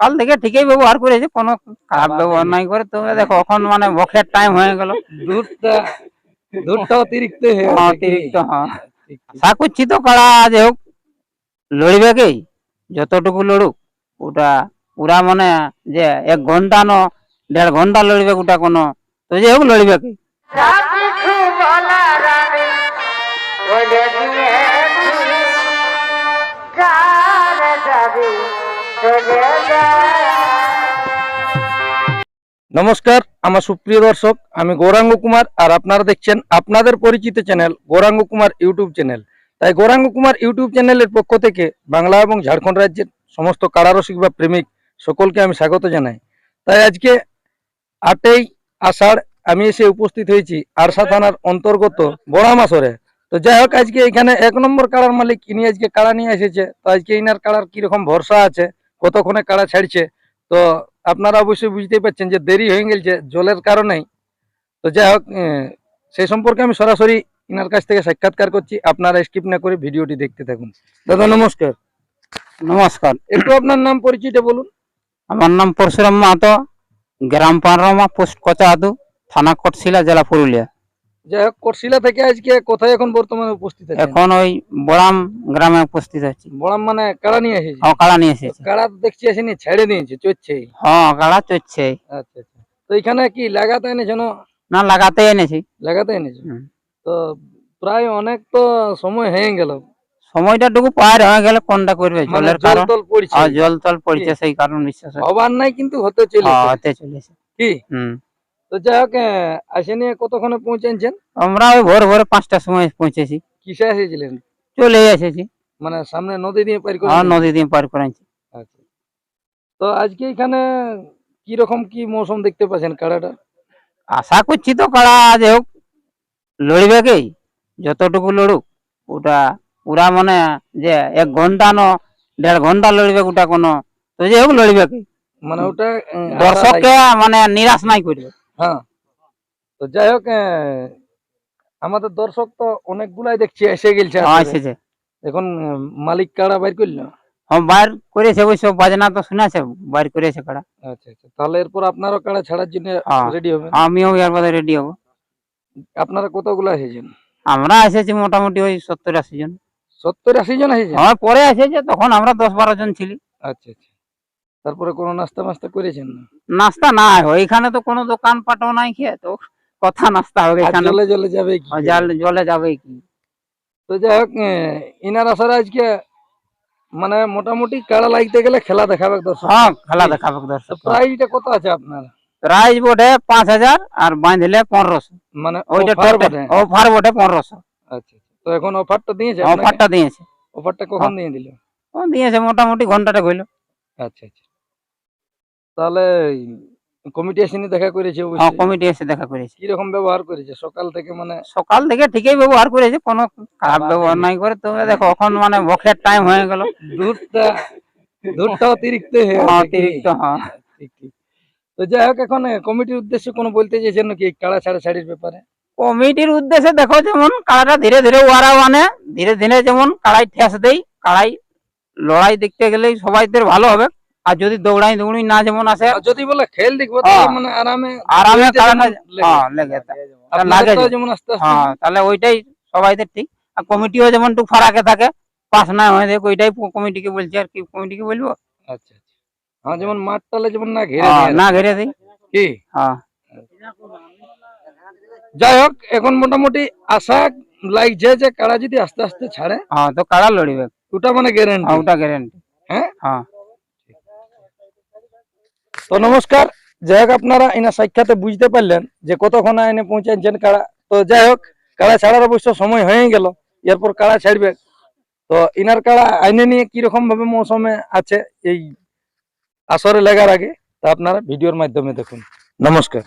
কাল থেকে ঠিকই ব্যবহার করেছে কোনো খারাপ ব্যবহার নাই। করে। তো দেখো এখন মানে বখের টাইম হয়ে গেল। দুধটা দুধটা অতিরিক্ত হয়ে? অতিরিক্ত হ্যাঁ। আশা করছি তো কারা যে হোক লড়বে কি? যতটুকু লড়ুক ওটা পুরা মানে যে এক ঘণ্টা ন দেড় ঘণ্টা লড়বে ওটা কোনো। তো যে হোক লড়বে কি? নমস্কার, আমার সুপ্রিয় দর্শক, আমি গৌরাঙ্গ কুমার আর আপনারা দেখছেন আপনাদের পরিচিত channel Gouranga Kumar YouTube channel. তাই গৌরাঙ্গ কুমার ইউটিউব চ্যানেলের পক্ষ থেকে বাংলা এবং ঝাড়খণ্ড রাজ্যের সমস্ত কারারসিক বা প্রেমিক সকলকে আমি স্বাগত জানাই। তাই আজকে আটই আষাঢ় আমি এসে উপস্থিত হয়েছি আরসা থানার অন্তর্গত বড়ামাসরে তো যাই হোক, আজকে এখানে এক নম্বর কাড়ার মালিক, ইনি আজকে কাড়া নিয়ে এসেছে। তো আজকে ইনার কাড়ার কীরকম ভরসা আছে কতক্ষণে কাড়া ছাড়ছে? তো আপনারা অবশ্যই বুঝতেই পারছেন যে দেরি হয়ে গেছে জলের কারণেই। তো যাই হোক সেই সম্পর্কে আমি সরাসরি ইনার কাছ থেকে সাক্ষাৎকার করছি। আপনারা স্কিপ না করে ভিডিওটি দেখতে থাকুন। দাদা নমস্কার। নমস্কার। একটু আপনার নাম পরিচয়টা বলুন। আমার নাম পরশুরাম মাহাতো গ্রাম পানরামা পোস্ট কচা কচাহাতু থানা কটশিলা জেলা পুরুলিয়া। যাই হোক থেকে আজকে কোথায় এখন বর্তমানে উপস্থিত আছে এখন ওই বড়াম গ্রামে উপস্থিত আছি। বড়াম মানে কাড়া নিয়ে এসেছে? হ কাড়া নিয়ে এসেছে। কাড়া দেখছি আসেনি ছেড়ে দিয়েছে চড়ছে। হ্যাঁ কাড়া চড়ছে। আচ্ছা আচ্ছা। তো এখানে কি লাগাতে এনেছে না? লাগাতে এনেছি। লাগাতে এনেছে? তো প্রায় অনেক তো সময় হয়ে গেল। সময়টা টুকু পার হয়ে গেলে কোনটা করবে? মানে জলের জল কারণ? পড়ছে। জল তল পড়ছে সেই কারণ বিশ্বাস হয়। হবার নাই কিন্তু হতে চলে হ্যাঁ, হতে চলেছে। কি? হুম। তো যাই হোক আসেনি কতক্ষণে পৌঁছেছেন আমরা ওই ভোর ভোরে পাঁচটার সময় পৌঁছেছি। কিসে এসেছিলেন? চলে এসেছি। মানে সামনে নদী দিয়ে পার করে নদী দিয়ে পার করেছি। আচ্ছা। তো আজকে এখানে কি রকম কি মৌসুম দেখতে পাচ্ছেন কাড়াটা? আশা করছি তো কারা যে হোক লড়বে কি? যতটুকু লড়ুক ওটা পুরা মানে যে এক ঘণ্টা ন দেড় ঘণ্টা লড়বে ওটা কোনো। তো যে হোক লড়বে কি? মানে ওটা দর্শককে মানে নিরাশ নাই করবে। হ্যাঁ। তো যাই হোক আমাদের দর্শক তো অনেকগুলাই দেখছি এসে গেছে হ্যাঁ এসেছে। এখন মালিক কাড়া বাইর করল? হ্যাঁ বাইর করেছে অবশ্য বাজনা তো শুনেছে বাইর করেছে কারা। আচ্ছা আচ্ছা। তাহলে এরপর আপনারও কাড়া ছাড়ার জন্য হ্যাঁ। রেডি হবে? আমিও এর বাদে রেডি হব। আপনারা কতগুলো এসেছেন? আমরা এসেছি মোটামুটি ওই সত্তর আশি জন। সত্তর আশি জন এসেছেন? হ্যাঁ পরে এসেছে তখন আমরা দশ বারো জন ছিলি। আচ্ছা আচ্ছা। তারপরে কোনো নাস্তা মাস্তা করেছেন না? নাস্তা না হয় এখানে তো কোনো দোকান পাটও নাই খেয়ে তো কথা নাস্তা হবে এখানে। জলে জলে যাবে কি? জল- জলে যাবে কি? তো যাই হোক ইনার আসার আজকে মানে মোটামুটি কাড়া লাগতে গেলে খেলা দেখাবে দর্শক। হ্যাঁ খেলা দেখাবে দর্শক। প্রাইসটা কত আছে আপনার? প্রাইজ বোর্ডে পাঁচ হাজার আর বাঁধলে পনেরোশো। মানে ওইটা। অফার বোর্ডে পনেরোশো। আচ্ছা আচ্ছা। তো এখন অফারটা দিয়েছে? অফারটা দিয়েছে। অফারটা কখন দিয়ে দিল? ও দিয়েছে মোটামুটি ঘন্টাটা গইল আচ্ছা আচ্ছা। তাহলে কমিটি দেখা করেছে হ্যাঁ কমিটি এসে দেখা করেছে। কীরকম ব্যবহার করেছে? সকাল থেকে মানে সকাল থেকে ঠিকই ব্যবহার করেছে কোনো খারাপ ব্যবহার নাই করে। তবে দেখো এখন মানে বখের টাইম হয়ে গেল। দুধটা দুধটা অতিরিক্ত অতিরিক্ত হ্যাঁ। ঠিক ঠিক তো যাই হোক এখন কমিটির উদ্দেশ্যে কোনো বলতে চাইছেন নাকি কাড়া ছাড়া ছাড়ির ব্যাপারে? কমিটির উদ্দেশ্যে দেখো যেমন কাড়াটা ধীরে ধীরে ওয়ারা মানে ধীরে ধীরে যেমন কাড়াই ঠেস দেই কাড়াই লড়াই দেখতে গেলে সবাইদের ভালো হবে। আর যদি দৌড়াই দৌড়ি না যেমন আসে যদি বলে খেল দেখব হ্যাঁ। মানে আরামে আরামে লেগে হ্যাঁ লেগে লাগে যেমন আস্তে হ্যাঁ তাহলে ওইটাই সবাইদের ঠিক। আর কমিটিও যেমন একটু ফারাকে থাকে পাস না হয়ে দেখ ওইটাই কমিটিকে বলছি আর কি কমিটিকে বলব। আচ্ছা আচ্ছা। হ্যাঁ যেমন মাঠ টালে যেমন না ঘিরে হ্যাঁ, না ঘিরে দিই কি? হ্যাঁ। যাই হোক এখন মোটামুটি আশা লাগছে যে কাড়া যদি আস্তে আস্তে ছাড়ে হ্যাঁ তো কাড়া লড়িবে? ওটা মানে গ্যারেন্টি ওটা গ্যারেন্টি হ্যাঁ? হ্যাঁ। তো নমস্কার, যাই হোক আপনারা এনার সাক্ষাতে বুঝতে পারলেন যে কতক্ষণ এনে পৌঁছাচ্ছেন কাড়া। তো যাই হোক, কাড়া ছাড়ার অবশ্য সময় হয়ে গেল, এরপর কাড়া ছাড়বে। তো ইনার কাড়া আইনে নিয়ে কীরকম ভাবে মৌসুমে আছে এই আসরে লেগার আগে তা আপনারা ভিডিওর মাধ্যমে দেখুন। নমস্কার।